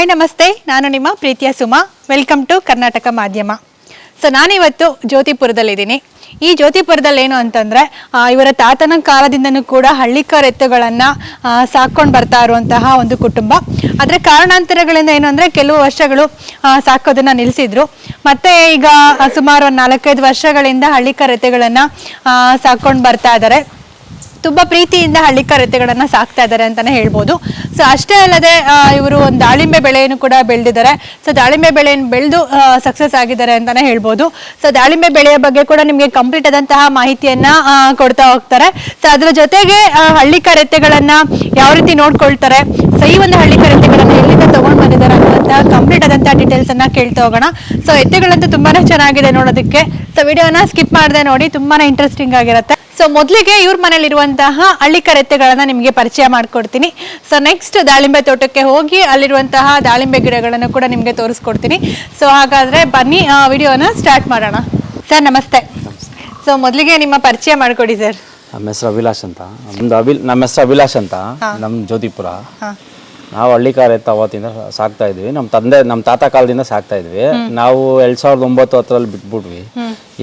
Hi, ನಮಸ್ತೆ. ನಾನು ನಿಮ್ಮ ಪ್ರೀತಿಯ ಸುಮಾ. ವೆಲ್ಕಮ್ ಟು ಕರ್ನಾಟಕ ಮಾಧ್ಯಮ. ಸೊ ನಾನಿವತ್ತು ಜ್ಯೋತಿಪುರದಲ್ಲಿದ್ದೀನಿ. ಈ ಜ್ಯೋತಿಪುರದಲ್ಲಿ ಏನು ಅಂತಂದರೆ ಇವರ ತಾತನ ಕಾಲದಿಂದನೂ ಕೂಡ ಹಳ್ಳಿಕರ್ ಎತ್ತುಗಳನ್ನು ಸಾಕ್ಕೊಂಡು ಬರ್ತಾ ಇರುವಂತಹ ಒಂದು ಕುಟುಂಬ. ಆದರೆ ಕಾರಣಾಂತರಗಳಿಂದ ಏನು ಅಂದರೆ, ಕೆಲವು ವರ್ಷಗಳು ಸಾಕೋದನ್ನು ನಿಲ್ಲಿಸಿದ್ರು ಮತ್ತೆ ಈಗ ಸುಮಾರು ಒಂದು ನಾಲ್ಕೈದು ವರ್ಷಗಳಿಂದ ಹಳ್ಳಿಕರ್ ಎತ್ತುಗಳನ್ನು ಸಾಕ್ಕೊಂಡು ಬರ್ತಾ ಇದ್ದಾರೆ ತುಂಬ ಪ್ರೀತಿಯಿಂದ ಹಳ್ಳಿ ಎತ್ತುಗಳನ್ನ ಸಾಕ್ತಾ ಇದ್ದಾರೆ ಅಂತಾನೆ ಹೇಳ್ಬೋದು. ಸೊ ಅಷ್ಟೇ ಅಲ್ಲದೆ ಇವರು ಒಂದು ದಾಳಿಂಬೆ ಬೆಳೆಯನ್ನು ಕೂಡ ಬೆಳೆದಿದ್ದಾರೆ. ಸೊ ದಾಳಿಂಬೆ ಬೆಳೆಯನ್ನು ಬೆಳೆದು ಸಕ್ಸಸ್ ಆಗಿದ್ದಾರೆ ಅಂತಾನೆ ಹೇಳ್ಬೋದು. ಸೊ ದಾಳಿಂಬೆ ಬೆಳೆಯ ಬಗ್ಗೆ ಕೂಡ ನಿಮಗೆ ಕಂಪ್ಲೀಟ್ ಆದಂತಹ ಮಾಹಿತಿಯನ್ನ ಕೊಡ್ತಾ ಹೋಗ್ತಾರೆ. ಸೊ ಅದ್ರ ಜೊತೆಗೆ ಹಳ್ಳಿ ಹಳ್ಳಿಕರ್ ಯಾವ ರೀತಿ ನೋಡ್ಕೊಳ್ತಾರೆ? ಸೊ ಈ ಒಂದು ಹಳ್ಳಿ ಎತ್ತುಗಳನ್ನ ಎಲ್ಲಿಂದ ತಗೊಂಡ್ ಬಂದಿದ್ದಾರೆ ಅನ್ನುವಂತಹ ಕಂಪ್ಲೀಟ್ ಆದಂತಹ ಡೀಟೇಲ್ಸ್ ಅನ್ನ ಕೇಳ್ತಾ ಹೋಗೋಣ. ಸೊ ಎತ್ತೆಗಳಂತೂ ತುಂಬಾನೇ ಚೆನ್ನಾಗಿದೆ ನೋಡೋದಕ್ಕೆ. ಸೊ ವಿಡಿಯೋನ ಸ್ಕಿಪ್ ಮಾಡದೆ ನೋಡಿ, ತುಂಬಾನೇ ಇಂಟ್ರೆಸ್ಟಿಂಗ್ ಆಗಿರುತ್ತೆ. ಸೊ ಮೊದಲಿಗೆ ಇವ್ರ ಮನೇಲಿರುವಂತಹ ಹಳ್ಳಿ ಕರೆತೆಗಳನ್ನ ನಿಮಗೆ ಪರಿಚಯ ಮಾಡ್ಕೊಡ್ತೀನಿ. ಸೊ ನೆಕ್ಸ್ಟ್ ದಾಳಿಂಬೆ ತೋಟಕ್ಕೆ ಹೋಗಿ ಅಲ್ಲಿರುವಂತಹ ದಾಳಿಂಬೆ ಗಿಡಗಳನ್ನು ಕೂಡ ನಿಮಗೆ ತೋರಿಸ್ಕೊಡ್ತೀನಿ. ಸೊ ಹಾಗಾದ್ರೆ ಬನ್ನಿ ವಿಡಿಯೋನ ಸ್ಟಾರ್ಟ್ ಮಾಡೋಣ. ಸರ್ ನಮಸ್ತೆ. ಸೊ ಮೊದಲಿಗೆ ನಿಮ್ಮ ಪರಿಚಯ ಮಾಡಿಕೊಡಿ ಸರ್. ನಮ್ಮ ಹೆಸರು ಅಭಿಲಾಷ್ ಅಂತ. ನಮ್ದು ಅಭಿಲ್ ನಮ್ಮ ಹೆಸರು ಅಭಿಲಾಷ್ ಅಂತ. ನಮ್ಮ ಜ್ಯೋತಿಪುರ. ಹಾಂ ಹಳ್ಳಿ ಕಾರ್ ಎತ್ತ ಅವತ್ತಿಂದ ಸಾಕ್ತಾ ಇದ್ವಿ. ನಮ್ಮ ತಂದೆ ನಮ್ಮ ತಾತ ಕಾಲದಿಂದ ಸಾಕ್ತಾ ಇದ್ವಿ. ನಾವು ಎರಡ್ ಸಾವಿರದ ಒಂಬತ್ತು ಹತ್ತರಲ್ಲಿ ಬಿಟ್ಬಿಟ್ವಿ.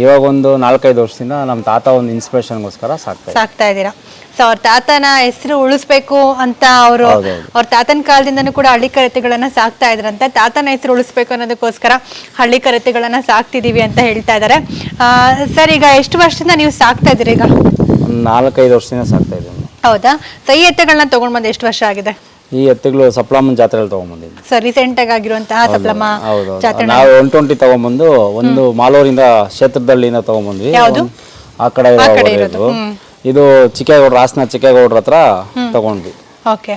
ಇವಾಗ ಒಂದು ನಾಲ್ಕೈದು ವರ್ಷದಿಂದ ನಮ್ಮ ತಾತ ಒಂದು ಇನ್ಸ್ಪಿರೇಷನ್ಗೋಸ್ಕರ ಸಾಕ್ತಾ ಇದ್ವಿ. ಸಾಕ್ತಾ ಇದ್ದೀರಾ? ಸೊ ಅವ್ರ ತಾತನ ಹೆಸರು ಉಳಿಸ್ಬೇಕು ಅಂತ ಅವರು ಹೌದೌದು. ಅವ್ರ ತಾತನ ಕಾಲದಿಂದನೂ ಕೂಡ ಹಳ್ಳಿ ಕರೆತೆಗಳನ್ನ ಸಾಕ್ತಾ ಇದ್ರಂತೆ. ತಾತನ ಹೆಸರು ಉಳಿಸ್ಬೇಕು ಅನ್ನೋದಕ್ಕೋಸ್ಕರ ಹಳ್ಳಿ ಕರೆತೆಗಳನ್ನ ಸಾಕ್ತಿದೀವಿ ಅಂತ ಹೇಳ್ತಾ ಇದ್ದಾರೆ ಸರ್ ಈಗ ಎಷ್ಟು ವರ್ಷದಿಂದ ನೀವು ಸಾಕ್ತಾ ಇದ್ದೀರಿ ಈಗ? ಒಂದು ನಾಲ್ಕೈದು ವರ್ಷದಿಂದ ಸಾಕ್ತಾ ಇದ್ವಿ ಹೌದಾ? ಸೊ ಈ ಎತ್ತುಗಳನ್ನ ತಗೊಂಡ್ ಬಂದು ಎಷ್ಟು ವರ್ಷ ಆಗಿದೆ? ಈ ಎತ್ತುಗಳು ಸಪ್ಲಮ್ಮನ ಜಾತ್ರೆಯಲ್ಲಿ ತಗೊಂಡ್ಬಂದಿದ್ವಿ ಸರ್ ರೀಸೆಂಟ್ ಆಗಿ ಆಗಿರುವಂತಹ ಸಪ್ಲಮ್ಮ ಹೌದು ಜಾತ್ರೆ ನಾವು ಒನ್ ಟ್ವೆಂಟಿ ತಗೊಂಬಂದು ಒಂದು ಮಾಲೂರಿಂದ ಕ್ಷೇತ್ರದಲ್ಲಿಂದ ತಗೊಂಡ್ಬಂದ್ವಿ ಯಾವ್ದು? ಒಂದ್- ಆ ಕಡೆ ಇರೋದು ಇದು ಚಿಕ್ಕೇಗೌಡ್ರ ಹಾಸನ ಚಿಕ್ಕೇಗೌಡ್ರ ಹತ್ರ ತಗೊಂಡ್ವಿ. ಓಕೆ.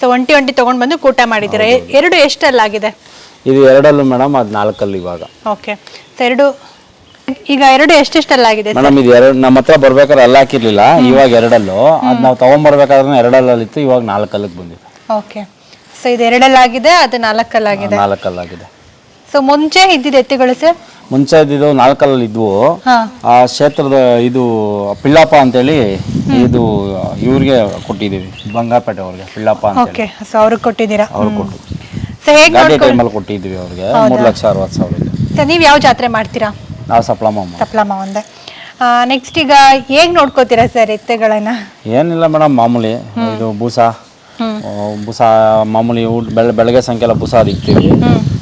ಸೊ ಒಂಟಿ ಒಂಟಿ ತಗೊಂಡ್ ಬಂದು ಕೂಟ ಮಾಡಿದ್ದೀರಾ? ಎ- ಎರಡು ಎಷ್ಟಲ್ಲಾಗಿದೆ ಇದು ಎರಡಲ್ಲೂ ಮೇಡಮ್ ಅದು ನಾಲ್ಕಲ್ಲಿ ಇವಾಗ. ಓಕೆ. ಸೊ ಎರಡು ಈಗ ಎರಡು ಎಷ್ಟೆಷ್ಟಲ್ಲಾಗಿದೆ ಮೇಡಮ್ ಇದು ಎರಡು ನಮ್ಮ ಹತ್ರ ಬರ್ಬೇಕಾದ್ರೆ ಎಲ್ಲ ಹಾಕಿರ್ಲಿಲ್ಲ ಇವಾಗ ಎರಡಲ್ಲೂ. ಅದ್ ನಾವು ತಗೊಂಡ್ಬರ್ಬೇಕಾದ್ರೆ ಎರಡಲ್ಲಿತ್ತು ಇವಾಗ ನಾಲ್ಕಲ್ಲಿಗೆ ಬಂದಿದೆ. ಓಕೆ. ಸೊ ಇದು ಎರಡಲ್ಲಾಗಿದೆ ಅದು ನಾಲ್ಕಲ್ಲಾಗಿದೆ? ನಾಲ್ಕಲ್ಲಾಗಿದೆ. ಸೊ ಮುಂಚೆ ಇದ್ದಿದ್ದು ಎತ್ತುಗಳು ಸರ್? ಮುಂಚೆ ಇದ್ದಿದ್ದು ನಾಲ್ಕಲ್ಲಿ ಇದ್ವು. ಹಾ. ಆ ಕ್ಷೇತ್ರದ ಇದು ಪಿಳ್ಳಪ್ಪ ಅಂತೇಳಿ ಇದು ಇವ್ರಿಗೆ ಕೊಟ್ಟಿದ್ದೀವಿ ಬಂಗಾರಪೇಟೆ ಅವ್ರಿಗೆ ಪಿಳ್ಳಪ್ಪ ಅಂತ ಓಕೆ ಸೊ ಅವ್ರಿಗೆ ಕೊಟ್ಟಿದ್ದೀರಾ? ಅವ್ರು ಕೊಟ್ಟು. ಸೊ ಹೇಗೆ ಗಾಡಿ ನೋಡ್ಕೊಳ್ಳಿ ಟೈಮಲ್ಲಿ ಕೊಟ್ಟಿದ್ವಿ ಅವ್ರಿಗೆ ಮೂರು ಲಕ್ಷ ಅರವತ್ತು ಸಾವಿರ ಸರ್ ನೀವು ಯಾವ ಜಾತ್ರೆ ಮಾಡ್ತೀರಾ? ನಾವು ಸಪ್ಲಮ್ಮ ಸಪ್ಲಮ್ಮ ಒಂದೇ. ನೆಕ್ಸ್ಟ್ ಈಗ ಹೇಗೆ ನೋಡ್ಕೋತೀರಾ ಸರ್ ಎತ್ತುಗಳನ್ನ? ಏನಿಲ್ಲ ಮೇಡಮ್ ಮಾಮೂಲಿ ಇದು ಬೂಸ. ಬೂಸ ಮಾಮೂಲಿ ಊಟ ಬೆಳ ಬೆಳಗ್ಗೆ ಸಾಯಂಕಾಲ ಬುಸ ಇಕ್ತೀವಿ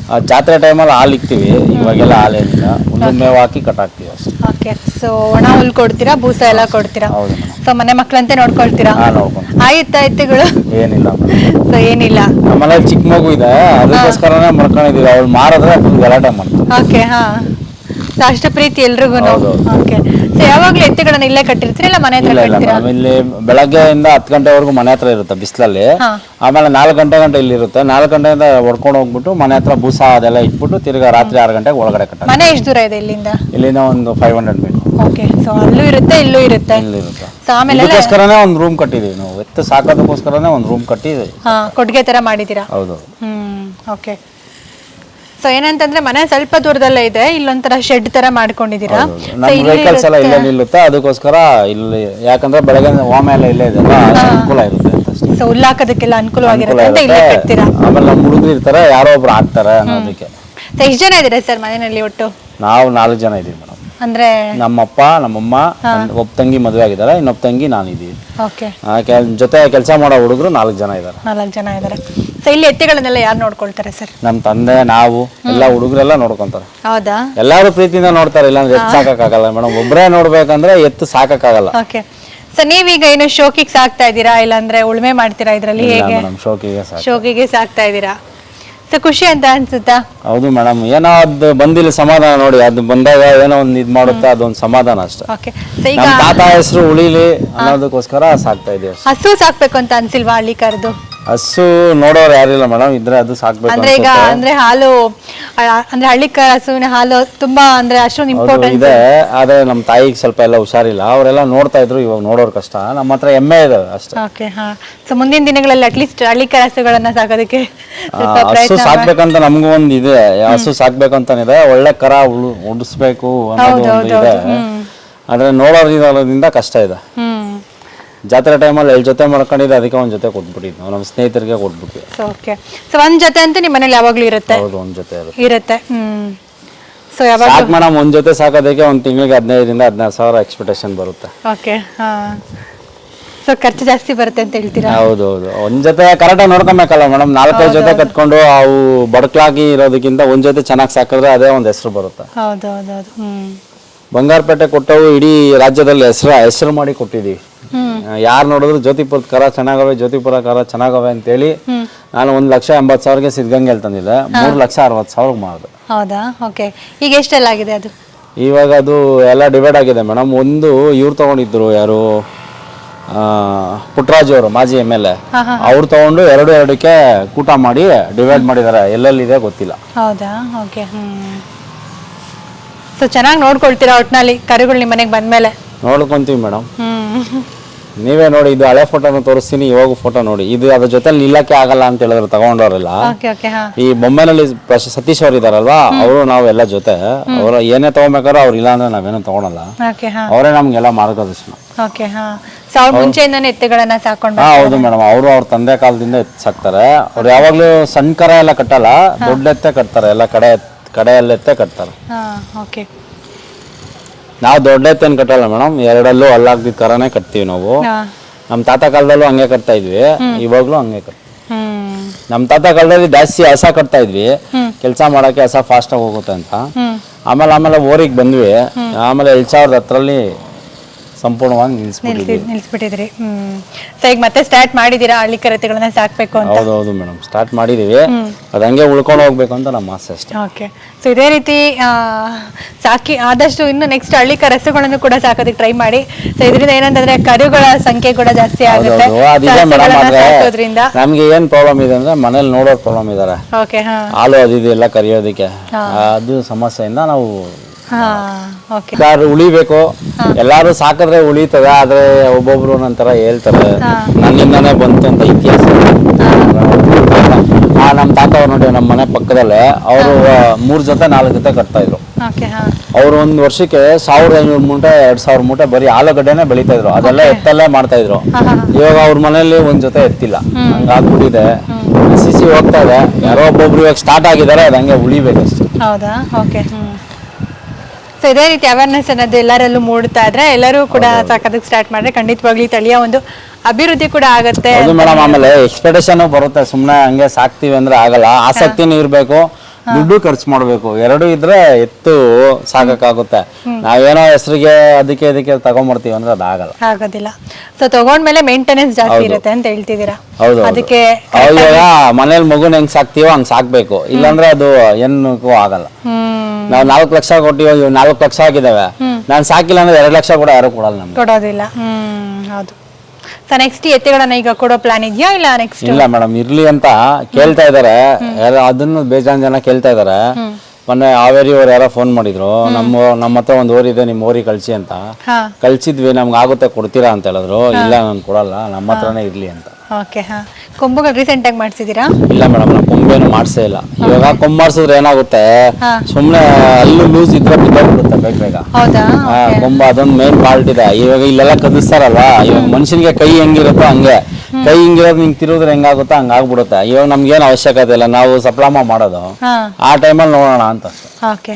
ಆ, ಜಾತ್ರೆ ಟೈಮಲ್ಲಿ ಹಾಲು ಇಕ್ತೀವಿ. ಇವಾಗೆಲ್ಲ ಹಾಲೇನಿಲ್ಲ ಒಂದು ಮೇವು ಹಾಕಿ ಕಟ್ಟಾಕ್ತೀವಿ ಅಷ್ಟೇ. ಓಕೆ ಸೊ ಒಣ ಹುಲ್ ಕೊಡ್ತೀರಾ ಬೂಸ ಎಲ್ಲ ಕೊಡ್ತೀರಾ? ಹೌದು ಮೇಡಮ್. ಸೊ ಮನೆ ಮಕ್ಕಳಂತೆ ನೋಡ್ಕೊಳ್ತೀರಾ? ಹಾಂ ನೋಡ್ಕೊಂಡು. ಆಯ್ತಾ ಎತ್ತುಗಳು ಏನಿಲ್ಲ ಮೇಡಮ್. ಸೊ ಏನಿಲ್ಲ. ನಮ್ಮನೇಲಿ ಚಿಕ್ಕ ಮಗು ಇದೆ. ಅದಕ್ಕೋಸ್ಕರನೇ ಮರ್ಕೊಂಡಿದ್ದೀವಿ ಅವ್ಳು ಮಾರಿದ್ರೆ ಫುಲ್ ಗಲಾಟೆ ಮಾಡ್ತೀವಿ ಓಕೆ ಹಾ. ಅಷ್ಟು ಪ್ರೀತಿ ಎಲ್ರಿಗೂ. ಓಕೆ ಸೊ ಯಾವಾಗ್ಲೂ ಎತ್ತುಗಳನ್ನ ಇಲ್ಲೇ ಕಟ್ಟಿರ್ತೀರಾ ಇಲ್ಲ ಮನೆ ಹತ್ರ ಇಲ್ಲ ಇಲ್ಲ. ಕಟ್ತೀರಾ ಮೇಡಮ್ ಇಲ್ಲಿ ಬೆಳಗ್ಗೆಯಿಂದ ಹತ್ತು ಗಂಟೆವರೆಗೂ ಮನೆ ಹತ್ರ ಇರುತ್ತೆ ಬಿಸಿಲಲ್ಲಿ. ಆಮೇಲೆ ನಾಲ್ಕು ಗಂಟೆ ಗಂಟೆ ಇಲ್ಲಿ ಇರುತ್ತೆ ನಾಲ್ಕು ಗಂಟೆಯಿಂದ ಹೊಡ್ಕೊಂಡು ಹೋಗ್ಬಿಟ್ಟು ಮನೆ ಹತ್ರ ಬೂಸ ಅದೆಲ್ಲ ಇಟ್ಬಿಟ್ಟು ತಿರ್ಗಾ ರಾತ್ರಿ ಆರು ಗಂಟೆಗೆ ಒಳಗಡೆ ಕಟ್ಟ ಮನೆ ಎಷ್ಟು ದೂರ ಇದೆ ಇಲ್ಲಿಂದ? ಇಲ್ಲಿಂದ ಒಂದು five hundred metre okay so ಅಲ್ಲೂ ಇರುತ್ತೆ ಇಲ್ಲೂ ಇರುತ್ತೆ. ಸೊ ಆಮೇಲೆ ಇದಕ್ಕೋಸ್ಕರನೇ ಒಂದು ರೂಮ್ ಕಟ್ಟಿದೀವಿ ನಾವು. ಎತ್ತು ಸಾಕೋದಕ್ಕೋಸ್ಕರನೇ ಒಂದು ರೂಮ್ ಕಟ್ಟಿ ಹಾ ಕೊಟ್ಟಿಗೆ ತರ ಮಾಡಿದೀರಾ? ಹೌದು. ಹ್ಮ್ ಓಕೆ ಸೊ ಏನಂತಂದ್ರೆ ಮನೆ ಸ್ವಲ್ಪ ದೂರದಲ್ಲೇ ಇದೆ. ಇಲ್ಲೊಂಥರ ಶೆಡ್ ತರ ಮಾಡ್ಕೊಂಡಿದ್ದೀರಾ? ನಮ್ಮ ವೆಹಿಕಲ್ಸ್ ಎಲ್ಲ ಇಲ್ಲೇ ನಿಲ್ಲುತ್ತೆ. ಅದಕ್ಕೋಸ್ಕರ ಇಲ್ಲಿ ಯಾಕಂದ್ರೆ ಬೆಳಗ್ಗೆ ವಾಮ ಎಲ್ಲ ಇಲ್ಲೇ ಇದೆ ಅನುಕೂಲ ಇರುತ್ತೆ ಅಂತ ಅಷ್ಟೇ. ಸೊ ಅನುಕೂಲವಾಗಿರುತ್ತೆ ಅಂತ ಇಲ್ಲೇ ಕಟ್ತೀರಾ? ಆಮೇಲೆ ನಮ್ಮ ಹುಡುಗರು ಇರ್ತಾರೆ ಯಾರೋ ಒಬ್ರು ಹಾಕ್ತಾರೆ ಅನ್ನೋದಕ್ಕೆ. ಸೊ ಎಷ್ಟು ಜನ ಇದ್ದೀರಾ ಸರ್ ಮನೆಯಲ್ಲಿ ಒಟ್ಟು? ನಾವು ನಾಲ್ಕು ಜನ ಇದೀವಿ ಮೇಡಮ್. ಅಂದ್ರೆ ನಮ್ಮಪ್ಪ ನಮ್ಮಮ್ಮ ನನ್ ಒಬ್ಬ ತಂಗಿ ಮದುವೆ ಆಗಿದ್ದಾರೆ ಇನ್ನೊಬ್ಬ ತಂಗಿ ನಾನಿದ್ದೀವಿ ಓಕೆ. ಆ, ಕೆಲ್- ಜೊತೆ ಕೆಲಸ ಮಾಡೋ ಹುಡುಗರು ನಾಲ್ಕು ಜನ ಇದ್ದಾರೆ. ನಾಲ್ಕು ಜನ ಇದ್ದಾರೆ. ಸೊ ಇಲ್ಲಿ ಎತ್ತುಗಳನ್ನೆಲ್ಲ ಯಾರು ನೋಡ್ಕೊಳ್ತಾರೆ ಸರ್? ನಮ್ಮ ತಂದೆ ನಾವು ಎಲ್ಲ ಹುಡುಗರೆಲ್ಲ ನೋಡ್ಕೊಂತಾರೆ. ಹೌದಾ? ಎಲ್ಲಾರು ಪ್ರೀತಿಯಿಂದ ನೋಡ್ತಾರೆ ಇಲ್ಲಾಂದ್ರೆ ಎತ್ತು ಸಾಕಕ್ಕಾಗಲ್ಲ. ಮೇಡಮ್ ಒಬ್ಬರೇ ನೋಡ್ಬೇಕಂದ್ರೆ ಎತ್ತು ಸಾಕಕ್ಕಾಗಲ್ಲ. ಓಕೆ. ಸೊ ನೀವೀಗ ಏನೋ ಶೋಕಿಗೆ ಸಾಕ್ತಾ ಇದ್ದೀರಾ? ಇಲ್ಲಾಂದ್ರೆ ಉಳುಮೆ ಮಾಡ್ತೀರಾ ಇದರಲ್ಲಿ ಹೇಗೆ? ಮೇಡಮ್ ಶೋಕಿಗೆ ಸಾಕು ಶೋಕಿಗೆ ಸಾಕ್ತಾ ಇದ್ದೀರಾ? ಸೊ ಖುಷಿ ಅಂತ ಅನ್ಸುತ್ತಾ? ಹೌದು ಮೇಡಮ್ ಏನೋ ಅದು ಬಂದಿಲ್ಲ ಸಮಾಧಾನ ನೋಡಿ ಅದು ಬಂದಾಗ ಏನೋ ಒಂದು ಇದ್ ಮಾಡುತ್ತೆ ಅದೊಂದು ಸಮಾಧಾನ ಅಷ್ಟೇ. ಓಕೆ ಸೊ ಈಗ ನಮ್ಮ ತಾತ ಹೆಸರು ಉಳಿಲಿ ಅನ್ನೋದಕ್ಕೋಸ್ಕರ ಸಾಕ್ತಾ ಇದೀವಿ. ಹಸು ಸಾಕ್ಬೇಕು ಅಂತ ಅನ್ಸಿಲ್ವಾ ಹಳ್ಳಿ ಕರೆದು ಹಸು ನೋಡೋರು ಯಾರಿಲ್ಲ ಮೇಡಮ್ ಇದ್ರೆ ಅದು ಸಾಕ್ಬೇಕು ಅಂದ್ರೆ ಈಗ ಅನ್ಸುತ್ತೆ. ಅಂದ್ರೆ ಹಾಲು ಅಂದ್ರೆ ಹಳ್ಳಿ ಹಸುವಿನ ಹಾಲು ತುಂಬಾ ಅಂದ್ರೆ ಅಷ್ಟೊಂದು ಇಂಪಾರ್ಟೆಂಟ್ ಇದೆ. ಆದ್ರೆ ನಮ್ಮ ತಾಯಿಗೆ ಸ್ವಲ್ಪ ಎಲ್ಲ ಹುಷಾರಿಲ್ಲ. ಅವರೆಲ್ಲ ನೋಡ್ತಾ ಇದ್ರು ಇವಾಗ ನೋಡೋರು ಕಷ್ಟ. ನಮ್ಮ ಹತ್ರ ಎಮ್ಮೆ ಇದೆ ಅಷ್ಟೇ. ಓಕೆ ಹಾ. ಸೊ ಮುಂದಿನ ದಿನಗಳಲ್ಲಿ ಅಟ್ಲೀಸ್ಟ್ ಹಳ್ಳಿ ಹಸುಗಳನ್ನ ಸಾಕೋದಕ್ಕೆ ಆ, ಹಸು ಪ್ರಯತ್ನ ಮಾಡಿ. ಸಾಕ್ಬೇಕಂತ ನಮ್ಗೂ ಒಂದು ಇದೆ. ಹಸು ಇದೆ ಒಳ್ಳೆ ಕರ ಉಳು ಉಡಿಸ್ಬೇಕು ಅನ್ನೋದು ಒಂದು ಇದೆ. ಆದ್ರೆ ನೋಡೋದ್ರಿಂದ ಕಷ್ಟ ಇದೆ. ಹ್ಮ್. ಜಾತ್ರೆ ಟೈಮಲ್ಲಿ ಎಲ್ಲಿ ಜೊತೆ ಮಾಡ್ಕೊಂಡಿದ್ದೆ ಅದಕ್ಕೆ ಒಂದು ಜೊತೆ ಕೊಟ್ಬಿಟ್ಟಿದ್ದು ನಾವು ನಮ್ಮ ಸ್ನೇಹಿತರಿಗೆ ಕೊಟ್ಬಿಟ್ವಿ. ಸೊ ಓಕೆ ಸೊ ಒಂದ್ ಜೊತೆ ಅಂತ ನಿಮ್ಮ ಮನೇಲಿ ಯಾವಾಗ್ಲೂ ಇರುತ್ತೆ? ಹೌದು ಒಂದು ಜೊತೆ ಇರುತ್ತೆ. ಇರುತ್ತೆ. ಹ್ಮ್. ಸೊ ಯಾವಾಗ ಸಾಕು ಮೇಡಮ್ ಒಂದು ಜೊತೆ ಸಾಕೋದಕ್ಕೆ ಒಂದು ತಿಂಗಳಿಗೆ ಹದಿನೈದರಿಂದ ಹದಿನಾರು ಸಾವಿರ ಎಕ್ಸ್ಪೆಕ್ಟೇಷನ್ ಬರುತ್ತೆ. ಓಕೆ ಹಾ. ಸೊ ಖರ್ಚು ಜಾಸ್ತಿ ಬರುತ್ತೆ ಅಂತ ಹೇಳ್ತೀರಾ? ಹೌದು ಹೌದು. ಒಂದ್ ಜೊತೆ ಕರೆಕ್ಟಾಗಿ ನೋಡ್ಕೊಬೇಕಲ್ಲ ಮೇಡಮ್. ನಾಲ್ಕೈದು ಜೊತೆ ಕಟ್ಕೊಂಡು ಅವು ಬಡಕ್ಲಾಗಿ ಇರೋದಕ್ಕಿಂತ ಒಂದ್ ಜೊತೆ ಚೆನ್ನಾಗಿ ಸಾಕಿದ್ರೆ ಅದೇ ಒಂದು ಹೆಸರು ಬರುತ್ತೆ. ಹೌದು ಹೌದು ಹೌದು. ಹ್ಮ್. ಬಂಗಾರಪೇಟೆ ಕೊಟ್ಟವು ಇಡೀ ರಾಜ್ಯದಲ್ಲಿ ಹೆಸರು ಹೆಸರು ಮಾಡಿ ಕೊಟ್ಟಿದ್ದೀವಿ. ಯಾರು ನೋಡಿದ್ರು ಜ್ಯೋತಿಪುರದ ಕರ ಚೆನ್ನಾಗವೆ ಜ್ಯೋತಿಪುರ ಕರ ಚೆನ್ನಾಗವೆ ಅಂತೇಳಿ ನಾನು ಒಂದ್ ಲಕ್ಷ ಎಂಬತ್ತು ಸಾವಿರಗೆ ಸಿದ್ಧಗಂಗೆಲ್ ತಂದಿದ್ದೆ. ಮೂರು ಲಕ್ಷ ಅರವತ್ತು ಸಾವಿರ ಮಾಡಿದೆ. ಹೌದಾ? ಓಕೆ ಈಗ ಎಷ್ಟೆಲ್ಲ ಆಗಿದೆ ಅದು? ಇವಾಗ ಅದು ಎಲ್ಲ ಡಿವೈಡ್ ಆಗಿದೆ ಮೇಡಮ್ ಒಂದು ಇವ್ರು ತಗೊಂಡಿದ್ರು ಯಾರು? ಪುಟ್ರಾಜ್ ಪುಟ್ಟರಾಜು ಅವರು ಮಾಜಿ ಎಂ ಎಲ್ ಎ. ಅವ್ರು ತಗೊಂಡು ಎರಡು ಎರಡಕ್ಕೆ ಕೂಟ ಮಾಡಿ ಡಿವೈಡ್ ಮಾಡಿದ್ದಾರೆ ಎಲ್ಲೆಲ್ಲಿದೆ ಗೊತ್ತಿಲ್ಲ. ಹೌದಾ? ಓಕೆ ಹ್ಮ್. ಸೊ ಚೆನ್ನಾಗಿ ನೋಡ್ಕೊಳ್ತೀರಾ ಒಟ್ಟಿನಲ್ಲಿ ಕರುಗಳು ನಿಮ್ಮ ಮನೆಗೆ ಬಂದ್ಮೇಲೆ? ನೋಡ್ಕೊಂತೀವಿ ಮೇಡಮ್ ಹ್ಮ್. ನೀವೇ ನೋಡಿ ಇದು ಹಳೆ ಫೋಟೋನ ತೋರಿಸ್ತೀನಿ ಇವಾಗ ಫೋಟೋ ನೋಡಿ. ಇದು ಅದ್ರ ಜೊತೆ ನಿಲ್ಲಕ್ಕೆ ಆಗಲ್ಲ ಅಂತ ಹೇಳಿದ್ರೆ ತಗೊಂಡವ್ರೆಲ್ಲ. ಓಕೆ ಓಕೆ ಹಾ. ಈ ಬೊಂಬೆನಲ್ಲಿ ಪ್ರಶ ಸತೀಶ್ ಅವ್ರು ಇದಾರಲ್ವಾ? ಅವರು ನಾವೆಲ್ಲ ಎಲ್ಲ ಜೊತೆ. ಅವರು ಏನೇ ತಗೊಬೇಕಾದ್ರೂ ಅವ್ರು ಇಲ್ಲ ಅಂದ್ರೆ ನಾವೇನು ತಗೊಳಲ್ಲ. ಓಕೆ ಹಾ. ಅವರೇ ನಮ್ಗೆಲ್ಲ ಮಾರ್ಗದರ್ಶನ. ಓಕೆ ಹಾ. ಸೊ ಅವ್ರ ಮುಂಚೆಯಿಂದಾನೆ ಎತ್ತುಗಳನ್ನ ಸಾಕೊಂಡು ಹಾ ಹೌದು ಮೇಡಮ್. ಅವರು ಅವ್ರ ತಂದೆ ಕಾಲದಿಂದ ಎತ್ತು ಸಾಕ್ತಾರೆ ಅವ್ರು ಯಾವಾಗ್ಲೂ ಸಣ್ಣ ಕರ ಎಲ್ಲ ಕಟ್ಟಲ್ಲ ದೊಡ್ಡ ಎತ್ತೆ ಕಟ್ತಾರೆ. ಎಲ್ಲ ಕಡೆ ಕಡೆಯಲ್ಲೆತ್ತೆ ಕಟ್ತಾರೆ. ಹಾ ಓಕೆ. ನಾವು ದೊಡ್ಡ ಎತ್ತೇನು ಕಟ್ಟಲ್ಲ ಮೇಡಮ್. ಎರಡಲ್ಲೂ ಅಲ್ಲಾಗ್ದಿದ್ದ ತರಾನೇ ಕಟ್ತೀವಿ ನಾವು. ನಮ್ಮ ತಾತ ಕಾಲದಲ್ಲೂ ಹಂಗೆ ಕಟ್ತಾ ಇದ್ವಿ. ಇವಾಗ್ಲೂ ಹಂಗೆ ಕಟ್ ನಮ್ಮ ತಾತ ಕಾಲದಲ್ಲಿ ಜಾಸ್ತಿ ಹಸ ಕಟ್ತಾ ಇದ್ವಿ. ಕೆಲಸ ಮಾಡೋಕೆ ಹಸ ಫಾಸ್ಟಾಗಿ ಹೋಗುತ್ತೆ ಅಂತ. ಆಮೇಲೆ ಆಮೇಲೆ ಊರಿಗೆ ಬಂದ್ವಿ. ಆಮೇಲೆ ಎರಡ್ ಸಾವಿರದ ಹತ್ತರಲ್ಲಿ ಸಂಪೂರ್ಣವಾಗಿ ನಿಲ್ಲಿಸ್ಬಿಟ್ಟಿದ್ವಿ ನಿಲ್ಸಿ ನಿಲ್ಸ್ಬಿಟ್ಟಿದ್ರಿ. ಹ್ಮ್. ಸೊ ಈಗ ಮತ್ತೆ ಸ್ಟಾರ್ಟ್ ಮಾಡಿದೀರಾ ಹಳ್ಳಿ ಕರತೆಗಳನ್ನ ಸಾಕ್ಬೇಕು ಅಂತ? ಹೌದು ಹೌದು ಮೇಡಮ್ ಸ್ಟಾರ್ಟ್ ಮಾಡಿದೀವಿ ಅದು ಹಂಗೆ ಉಳ್ಕೊಂಡು ಹೋಗ್ಬೇಕು ಅಂತ ನಮ್ಮ ಆಸೆ ಅಷ್ಟೇ. ಓಕೆ ಸೊ ಇದೇ ರೀತಿ ಆ, ಸಾಕಿ ಆದಷ್ಟು ಇನ್ನು ನೆಕ್ಸ್ಟ್ ಹಳ್ಳಿ ಕರಸುಗಳನ್ನು ಕೂಡ ಸಾಕೋದಕ್ಕೆ ಟ್ರೈ ಮಾಡಿ. ಸೊ ಇದರಿಂದ ಏನಂತಂದ್ರೆ ಕರುಗಳ ಸಂಖ್ಯೆ ಕೂಡ ಜಾಸ್ತಿ ಆಗುತ್ತೆ. ಹೌದು ಅದಿದೆ ಸೊ ಮೇಡಮ್ ಹಸುಗಳನ್ನ ಆದ್ರೆ ಸಾಕೋದ್ರಿಂದ. ನಮ್ಗೆ ಏನ್ ಪ್ರಾಬ್ಲಮ್ ಇದೆ ಅಂದ್ರೆ ಮನೇಲಿ ನೋಡೋರ್ ಪ್ರಾಬ್ಲಮ್ ಇದಾರೆ. ಓಕೆ ಹಾ. ಹಾಲು ಅದು ಇದು ಎಲ್ಲ ಕರಿಯೋದಕ್ಕೆ. ಅದು ಸಮಸ್ಯೆಯಿಂದ ನಾವು ಯಾರು ಉಳಿಬೇಕು? ಎಲ್ಲಾರು ಸಾಕಿದ್ರೆ ಉಳಿತದ ಆದ್ರೆ ಒಬ್ಬೊಬ್ರು ನಂತರ ಹೇಳ್ತಾರೆ. ನನ್ನಿಂದಾನೇ ಬಂತು ಅಂತ ಇತಿಹಾಸ. ಆ ನಮ್ಮ ತಾತ ಅವ್ರು ನೋಡಿ ನಮ್ಮ ಮನೆ ಪಕ್ಕದಲ್ಲೇ ಅವರು ಮೂರ್ ಜೊತೆ ನಾಲ್ಕು ಜೊತೆ ಕಟ್ತಾ ಇದ್ರು. ಅವ್ರು ಒಂದ್ ವರ್ಷಕ್ಕೆ ಸಾವಿರದ ಐನೂರು ಮೂಟೆ ಎರಡ್ ಸಾವಿರ ಮೂಟೆ ಬರೀ ಆಲೂಗಡ್ಡೆನೆ ಬೆಳಿತಾ ಇದ್ರು. ಅದೆಲ್ಲ ಎತ್ತಲ್ಲೇ ಮಾಡ್ತಾ ಇದ್ರು. ಇವಾಗ ಅವ್ರ ಮನೆಯಲ್ಲಿ ಒಂದ್ ಜೊತೆ ಎತ್ತಿಲ್ಲ. ಹಂಗಾಗ್ಬಿಟ್ಟಿದೆ ಸಿ ಸಿ ಹೋಗ್ತಾ ಇದೆ. ಯಾರೋ ಒಬ್ಬೊಬ್ರು ಇವಾಗ ಸ್ಟಾರ್ಟ್ ಆಗಿದ್ದಾರೆ ಅದಂಗೆ ಉಳಿಬೇಕು ಉಳಿಬೇಕಷ್ಟೇ. ಹೌದಾ? ಓಕೆ ಸೊ ಇದೇ ರೀತಿ ಅವೇರ್ನೆಸ್ ಅನ್ನೋದು ಎಲ್ಲರಲ್ಲೂ ಮೂಡ್ತಾ ಇದ್ರೆ ಎಲ್ಲರೂ ಕೂಡ ಸಾಕೋದಕ್ಕೆ ಸ್ಟಾರ್ಟ್ ಮಾಡಿದ್ರೆ ಖಂಡಿತವಾಗ್ಲಿ ತಳಿಯ ಒಂದು ಅಭಿವೃದ್ಧಿ ಕೂಡ ಆಗುತ್ತೆ. ಮೇಡಮ್ ಆಮೇಲೆ ಎಕ್ಸ್ಪೆಕ್ಟೇಷನ್ ಬರುತ್ತೆ ಸುಮ್ಮನೆ ಹಂಗೆ ಸಾಕ್ತಿವಿ ಅಂದ್ರೆ ಆಗಲ್ಲ. ಆಸಕ್ತಿನೂ ಇರಬೇಕು ದುಡ್ಡು ಖರ್ಚು ಮಾಡಬೇಕು. ಎರಡು ಇದ್ರೆ ಎತ್ತು ಸಾಕಕ್ಕಾಗುತ್ತೆ. ನಾವೇನೋ ಹೆಸರಿಗೆ ಅದಕ್ಕೆ ಇದಕ್ಕೆ ತಗೊಂಡ್ಬರ್ತೀವಿ ಅಂದ್ರೆ ಅದಾಗಲ್ಲ ಆಗೋದಿಲ್ಲ. ಸೊ ತಗೊಂಡ್ಮೇಲೆ ಮೇಂಟೆನೆನ್ಸ್ ಜಾಸ್ತಿ ಇರುತ್ತೆ ಅಂತ ಹೇಳ್ತಿದ್ದೀರಾ? ಹೌದು. ಅದಕ್ಕೆ ಇವಾಗ ಮನೇಲಿ ಮಗುನ ಹೆಂಗ್ ಸಾಕ್ತೀವೋ ಹಂಗ್ ಸಾಕ್ಬೇಕು. ಇಲ್ಲಾಂದ್ರೆ ಅದು ಏನಕ್ಕೂ ಆಗಲ್ಲ. ನಾವು ನಾಲ್ಕು ಲಕ್ಷ ಕೊಟ್ಟಿವ ಇವ್ ನಾಲ್ಕು ಲಕ್ಷ ಆಗಿದಾವೆ ನಾನು ಸಾಕಿಲ್ಲ ಅಂದ್ರೆ ಎರಡು ಲಕ್ಷ ಕೂಡ ಯಾರು ಕೊಡಲ್ಲ ನಮ್ಗೆ. ಕೊಡೋದಿಲ್ಲ. ಹ್ಮ್ ಹೌದು. ಸೊ ನೆಕ್ಸ್ಟ್ ಎತ್ತುಗಳನ್ನ ಈಗ ಕೊಡೋ ಪ್ಲಾನ್ ಇದೆಯಾ ಇಲ್ಲ ನೆಕ್ಸ್ಟ್ ಇಲ್ಲ ಮೇಡಮ್ ಇರ್ಲಿ ಅಂತ ಕೇಳ್ತಾ ಇದಾರೆ. ಯಾರೋ ಅದನ್ನು ಬೇಜಾನ್ ಜನ ಕೇಳ್ತಾ ಇದಾರೆ. ಮೊನ್ನೆ ಹಾವೇರಿ ಅವ್ರು ಯಾರೋ ಫೋನ್ ಮಾಡಿದ್ರು ನಮ್ಮ ನಮ್ಮ ಹತ್ರ ಒಂದು ಇದೆ ನಿಮ್ಮ ಓರಿ ಕಳ್ಸಿ ಅಂತ. ಕಳ್ಸಿದ್ವಿ ನಮ್ಗೆ ಆಗುತ್ತೆ ಕೊಡ್ತೀರಾ ಅಂತ ಹೇಳಿದ್ರು. ಇಲ್ಲ ನಾನು ಕೊಡಲ್ಲ ನಮ್ಮ ಹತ್ರನೇ ಇರಲಿ ಅಂತ. ಓಕೆ ಹಾ. ಕೊಂಬುಗಳು ರೀಸೆಂಟ್ ಆಗಿ ಮಾಡಿಸಿದ್ದೀರಾ ಇಲ್ಲ ಮೇಡಮ್ ನಾವು ಕೊಂಬೇನು ಮಾಡ್ಸೇ ಇಲ್ಲ. ಇವಾಗ ಕೊಂಬ್ ಮಾಡ್ಸಿದ್ರೆ ಏನಾಗುತ್ತೆ? ಸುಮ್ಮನೆ ಸುಮ್ನೆ ಅಲ್ಲೂ ಲೂಸ್ ಇದ್ರೆ ಬಿದ್ದೋಗ್ಬಿಡುತ್ತೆ ಬೇಗ ಬೇಗ. ಕೊಂಬ ಅದೊಂದು ಮೇನ್ ಪಾರ್ಟ್ ಇದೆ. ಇವಾಗ ಇಲ್ಲೆಲ್ಲ ಕದಿಸ್ತಾರಲ್ವಾ? ಇವಾಗ ಮನುಷ್ಯನಿಗೆ ಕೈ ಹೆಂಗಿರುತ್ತೋ ಹಂಗೆ. ಕೈ ಹಿಂಗಿರೋದು ನಿಂಗೆ ತಿರುಗಿದ್ರೆ ಹೆಂಗಾಗುತ್ತೋ ಹಂಗಾಗ್ಬಿಡುತ್ತೆ. ಇವಾಗ ನಮ್ಗೇನು ಅವಶ್ಯಕತೆ ಇಲ್ಲ. ನಾವು ಸಪ್ಲಾಮ ಮಾಡೋದು. ಆ ಟೈಮಲ್ಲಿ ನೋಡೋಣ ಅಂತ ಅಷ್ಟೇ ಓಕೆ.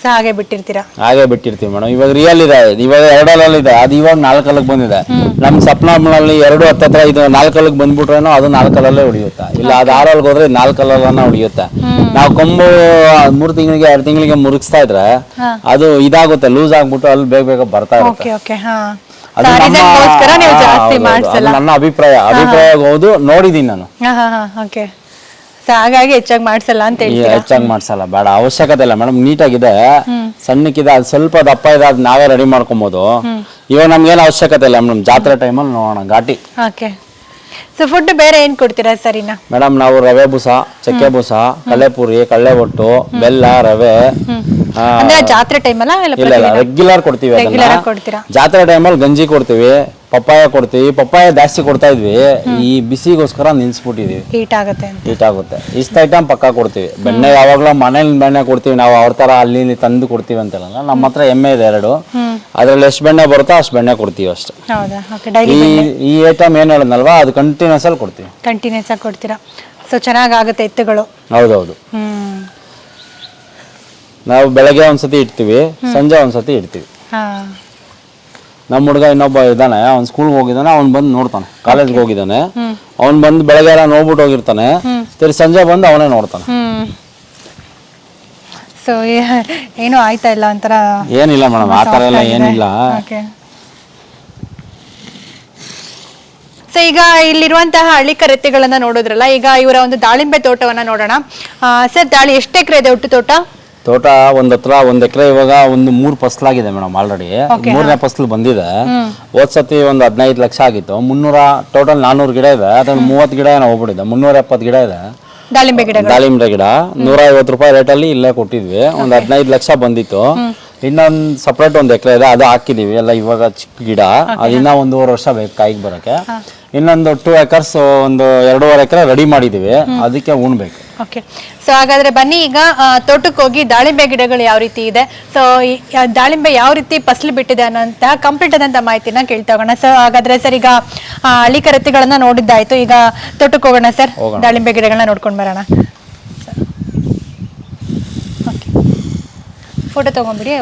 ಸೊ ಹಾಗೆ ಬಿಟ್ಟಿರ್ತೀರಾ? ಹಾಗೆ ಬಿಟ್ಟಿರ್ತೀವಿ ಮೇಡಮ್. ಇವಾಗ ರಿಯಲ್ ಇದೆ. ಇವಾಗ ಎರಡಲ್ಲಿ ಇದೆ ಅದು ಇವಾಗ ನಾಲ್ಕಲ್ಲಿಗೆ ಬಂದಿದೆ. ನಮ್ಮ ಸಪ್ಲಾಮ್ನಲ್ಲಿ ಎರಡು ಹತ್ತತ್ರ ಇದು ನಾಲ್ಕಲ್ಲಿಗೆ ಬಂದ್ಬಿಟ್ರೇನೋ ಅದು ನಾಲ್ಕಲ್ಲೇ ಹೊಡಿಯುತ್ತೆ ಇಲ್ಲ ಅದು ಆರಲ್ಲಿ ಹೋದ್ರೆ ನಾಲ್ಕಲ್ಲನ್ನ ಹೊಡಿಯುತ್ತೆ ನಾವು ಕೊಂಬು ಮೂರು ತಿಂಗಳಿಗೆ ಎರಡು ತಿಂಗಳಿಗೆ ಮುರುಗಿಸ್ತಾ ಇದ್ರೆ ಅದು ಇದಾಗುತ್ತೆ. ಲೂಸ್ ಆಗ್ಬಿಟ್ಟು ಅಲ್ಲಿ ಬೇಗ ಬೇಗ ಬರ್ತಾ ಇರುತ್ತೆ. ನನ್ನ ಅಭಿಪ್ರಾಯ. ಅಭಿಪ್ರಾಯ ಹೌದು ನೋಡಿದೀನಿ ನಾನು. ಓಕೆ. ಹಾಗಾಗಿ ಹೆಚ್ಚಾಗಿ ಮಾಡ್ಸಲ್ಲ ಅಂತ ಹೆಚ್ಚಾಗಿ ಮಾಡ್ಸಲ್ಲ ಬೇಡ ಅವಶ್ಯಕತೆ ಇಲ್ಲ. ಮೇಡಮ್ ನೀಟಾಗಿದೆ. ಸಣ್ಣಕ್ಕಿದೆ ಅದು ಸ್ವಲ್ಪ ದಪ್ಪ ಇದೆ ಅದು ನಾವೇ ರೆಡಿ ಮಾಡ್ಕೊಬೋದು. ಇವಾಗ ನಮ್ಗೇನು ಅವಶ್ಯಕತೆ ಇಲ್ಲ ಮೇಡಮ್. ಜಾತ್ರೆ ಟೈಮಲ್ಲಿ ನೋಡೋಣ ಘಾಟಿ. ಓಕೆ. ಸೊ ಫುಡ್ ಬೇರೆ ಏನ್ ಕೊಡ್ತೀರಾ ಸರಿನಾ ಮೇಡಮ್ ನಾವು ರವೆ ಬೂಸಾ ಚಕ್ಕೆ ಬೂಸಾ ಕಳ್ಳೆಪುರಿ ಕಳ್ಳೆ ಒಟ್ಟು ಬೆಲ್ಲ ರವೆ ಆ, ಅಂದ್ರೆ ಜಾತ್ರೆ ಟೈಮ್ ಅಲ್ಲ ಇಲ್ಲ ರೆಗ್ಯುಲರ್ ಕೊಡ್ತೀವಿ ರೆಗ್ಯುಲರ್ ಕೊಡ್ತೀರಾ? ಜಾತ್ರೆ ಟೈಮಲ್ಲಿ ಗಂಜಿ ಕೊಡ್ತೀವಿ. ಪಪ್ಪಾಯ ಕೊಡ್ತೀವಿ ಪಪ್ಪಾಯ ಜಾಸ್ತಿ ಕೊಡ್ತಾ ಇದ್ವಿ ಈ ಬಿಸಿಗೋಸ್ಕರ ನಿಲ್ಸ್ಬಿಟ್ಟಿದೀವಿ. ಹೀಟ್ ಆಗುತ್ತೆ ಅಂತ. ಹೀಟ್ ಆಗುತ್ತೆ. ಇಷ್ಟ ಐಟಮ್ ಪಕ್ಕ ಕೊಡ್ತೀವಿ. ಬೆಣ್ಣೆ ಯಾವಾಗಲೂ ಮನೇಲಿ ಬೆಣ್ಣೆ ಕೊಡ್ತೀವಿ ನಾವು ಅವ್ರ ಥರ ಅಲ್ಲಿ ಇಲ್ಲಿ ತಂದು ಕೊಡ್ತೀವಿ ಅಂತಲ್ಲ ನಮ್ಮ ಹತ್ರ ಎಮ್ಮೆ ಇದೆ ಎರಡು. ಅದ್ರಲ್ಲಿ ಎಷ್ಟು ಬೆಣ್ಣೆ ಬರುತ್ತೋ ಅಷ್ಟು ಬೆಣ್ಣೆ ಕೊಡ್ತೀವಿ ಅಷ್ಟೇ. ಹೌದಾ? ಓಕೆ ಡೈಲಿ ಈ ಈ ಐಟಮ್ ಏನು ಹೇಳಿದ್ನಲ್ವಾ ಅದು ಕಂಟಿನ್ಯೂಸ್ ಅಲ್ಲಿ ಕೊಡ್ತೀವಿ. ಕಂಟಿನ್ಯೂಸ್ ಆಗಿ ಕೊಡ್ತೀರಾ? ಸೊ ಚೆನ್ನಾಗಾಗುತ್ತೆ ಎತ್ತುಗಳು. ಹೌದೌದು. ಹ್ಮ್. ನಾವು ಬೆಳಗ್ಗೆ ಒಂದ್ಸತಿ ಇಡ್ತೀವಿ ಸಂಜೆ ಒಂದ್ಸತಿ ಇಡ್ತೀವಿ. ಹಾ. ನಮ್ಮ ಹುಡುಗ ಇನ್ನೊಬ್ಬ ಇದ್ದಾನೆ ಅವ್ನು ಸ್ಕೂಲ್ಗೆ ಹೋಗಿದ್ದಾನೆ ಅವ್ನು ಬಂದು ನೋಡ್ತಾನೆ ಕಾಲೇಜ್ಗೆ ಹೋಗಿದ್ದಾನೆ. ಅವ್ನು ಬಂದು ಬೆಳಗ್ಗೆ ಎಲ್ಲ ನೋಡ್ಬಿಟ್ಟು ಹೋಗಿರ್ತಾನೆ. ತಿರ್ಗಿ ಸಂಜೆ ಬಂದು ಅವನೇ ನೋಡ್ತಾನೆ. ಸೊ ಏನು ಆಯ್ತಾ ಇಲ್ಲ ಒಂಥರ ಏನಿಲ್ಲ ಮೇಡಮ್ ಆ ಥರ ಎಲ್ಲ ಏನಿಲ್ಲ. ಓಕೆ ಸೊ ಈಗ ಇಲ್ಲಿರುವಂತಹ ಹಳ್ಳಿ ಕರೆತೆಗಳನ್ನ ನೋಡೋದ್ರಲ್ಲ ಈಗ ಇವರ ಒಂದು ದಾಳಿಂಬೆ ತೋಟವನ್ನ ನೋಡೋಣ. ಸರ್ ದಾಳಿ ಎಷ್ಟು ಎಕರೆ ಇದೆ ಒಟ್ಟು ತೋಟ? ತೋಟ ಒಂದ್ ಹತ್ರ ಒಂದ್ ಎಕರೆ ಇವಾಗ ಒಂದು ಮೂರ್ ಫಸ್ಲಾಗಿದೆ ಮೇಡಮ್ ಆಲ್ರೆಡಿ ಮೂರನೇ ಫಸ್ಲ್ ಬಂದಿದೆ. ಹೋದ್ ಸತಿ ಒಂದು ಹದಿನೈದು ಲಕ್ಷ ಆಗಿತ್ತು. ಮುನ್ನೂರ ಟೋಟಲ್ ನಾನೂರು ಗಿಡ ಇದೆ. ಅದ್ರಲ್ಲಿ ಮೂವತ್ ಗಿಡ ಏನೋ ಹೋಗ್ಬಿಟ್ಟಿದೆ. ಮುನ್ನೂರ ಎಪ್ಪತ್ ಗಿಡ ಇದೆ. ದಾಳಿಂಬೆ ಗಿಡ ದಾಳಿಂಬೆ ಗಿಡ. ನೂರ ಐವತ್ತು ರೂಪಾಯಿ ರೇಟಲ್ಲಿ ಇಲ್ಲೇ ಕೊಟ್ಟಿದ್ವಿ. ಒಂದು ಹದಿನೈದು ಲಕ್ಷ ಬಂದಿತ್ತು. ಇನ್ನೊಂದು ಸಪ್ರೇಟ್ ಒಂದು ಎಕರೆ ಇದೆ. ಅದು ಹಾಕಿದೀವಿ. ಎಲ್ಲ ಇವಾಗ ಚಿಕ್ಕ ಗಿಡ. ಅದಿನ್ನ ಒಂದೂವರೆ ವರ್ಷ ಬೇಕು ಕಾಯಿಗೆ ಬರಕ್ಕೆ. ಇನ್ನೊಂದು ಟೂ ಎಕರ್ಸ್ ಒಂದು ಎರಡೂವರೆ ಎಕರೆ ರೆಡಿ ಮಾಡಿದೀವಿ. ಅದಕ್ಕೆ ಉಣ್ಬೇಕು. ಓಕೆ ಸೊ ಹಾಗಾದ್ರೆ ಬನ್ನಿ ಈಗ ತೋಟಕ್ಕೆ ಹೋಗಿ ದಾಳಿಂಬೆ ಗಿಡಗಳು ಯಾವ ರೀತಿ ಇದೆ? ಸೊ ದಾಳಿಂಬೆ ಯಾವ ರೀತಿ ಫಸಲು ಬಿಟ್ಟಿದೆ ಅನ್ನೋಂಥ ಕಂಪ್ಲೀಟ್ ಆದಂತ ಮಾಹಿತಿನ ಕೇಳ್ತಾ ಹೋಗೋಣ. ಸೊ ಹಾಗಾದ್ರೆ ಸರ್ ಈಗ ಆ, ಹಳ್ಳಿ ಕರತಿಗಳನ್ನ ನೋಡಿದ್ದಾಯ್ತು. ಈಗ ತೋಟಕ್ಕೆ ಹೋಗೋಣ ಸರ್. ದಾಳಿಂಬೆ ಗಿಡಗಳನ್ನ ನೋಡ್ಕೊಂಡು ಬರೋಣ. Okay photo ತಗೊಂಬಿಡಿ.